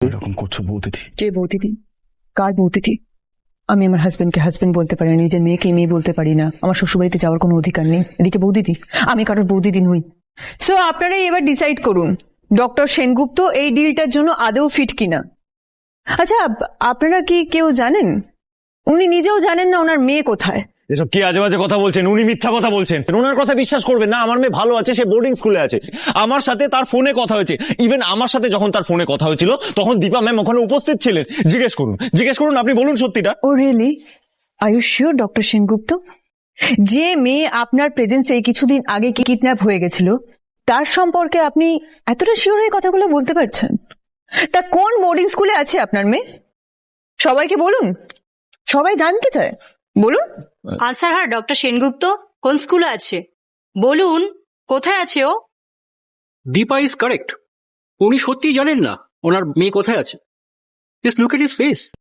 এরকম করছ বৌদিদি কে বৌদিদি কার বৌদিদি আমি আমার হাজবেন্ডকে হাজবেন্ড বলতে পারি না, নিজের মেয়েকে মেয়ে বলতে পারি না। আমার শ্বশুরবাড়িতে যাওয়ার কোনো অধিকার নেই। এদিকে বৌদিদি আমি কারোর বৌদিদি নই। সো আপনারাই এবার ডিসাইড করুন ডক্টর সেনগুপ্ত এই ডিলটার জন্য আদৌ ফিট কিনা। আচ্ছা আপ- আপনারা কি কেউ জানেন? উনি নিজেও জানেন না ওনার মেয়ে কোথায়। এসব কি আজে বাজে কথা বলছেন? উনি মিথ্যা কথা বলছেন। ওনার কথা বিশ্বাস করবেন না, আমার মেয়ে ভালো আছে, সে বোর্ডিং স্কুলে আছে। আমার সাথে তার ফোনে কথা হয়েছে। ইভেন আমার সাথে যখন তার ফোনে কথা হয়েছিল, তখন দীপা ম্যাম ওখানে উপস্থিত ছিলেন। জিজ্ঞেস করুন জিজ্ঞেস করুন আপনি বলুন সত্যিটা। ও really are you sure doctor Sengupta যে মেয়ে আপনার প্রেজেন্সে কিছুদিন আগে কিডন্যাপ হয়ে গেছিল, তার সম্পর্কে আপনি এতটা শিওর হয়ে কথাগুলো বলতে পারছেন? তা কোন বোর্ডিং স্কুলে আছে আপনার মেয়ে? সবাইকে বলুন। সবাই জানতে চায়। বলুন। আনসার হার ডক্টর সেনগুপ্ত কোন স্কুলে আছে? বলুন কোথায় আছে ও? Dipa is correct. উনি সত্যিই জানেন না ওনার মেয়ে কোথায় আছে। Just look at his face